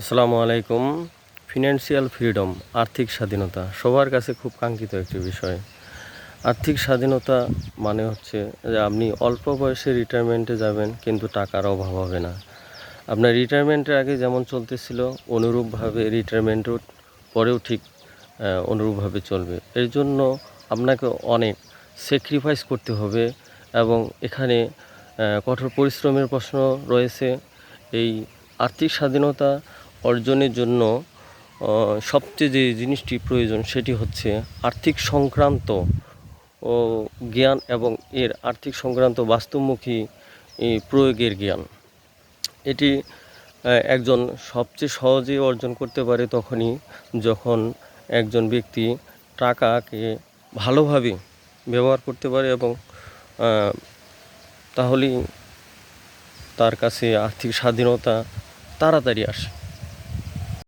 আসসালামু আলাইকুম। Financial freedom আর্থিক স্বাধীনতা, সবার কাছে খুব কাঙ্ক্ষিত একটি বিষয়। আর্থিক স্বাধীনতা মানে হচ্ছে যে আপনি অল্প বয়সে রিটায়ারমেন্টে যাবেন, কিন্তু টাকার অভাব হবে না। আপনার রিটায়ারমেন্টের আগে যেমন চলতেছিল, অনুরূপভাবে রিটায়ারমেন্টের পরেও ঠিক অনুরূপভাবে চলবে। এর জন্য আপনাকে অনেক স্যাক্রিফাইস করতে হবে এবং এখানে কঠোর পরিশ্রমের প্রশ্ন রয়েছে। এই আর্থিক স্বাধীনতা অর্জনের জন্য সবচেয়ে যে জিনিসটি প্রয়োজন সেটি হচ্ছে আর্থিক সংক্রান্ত ও জ্ঞান এবং এর আর্থিক সংক্রান্ত বাস্তবমুখী প্রয়োগের জ্ঞান। এটি একজন সবচেয়ে সহজে অর্জন করতে পারে তখনই যখন একজন ব্যক্তি টাকাকে ভালোভাবে ব্যবহার করতে পারে এবং তাহলেই তার কাছে আর্থিক স্বাধীনতা তাড়াতাড়ি আসে।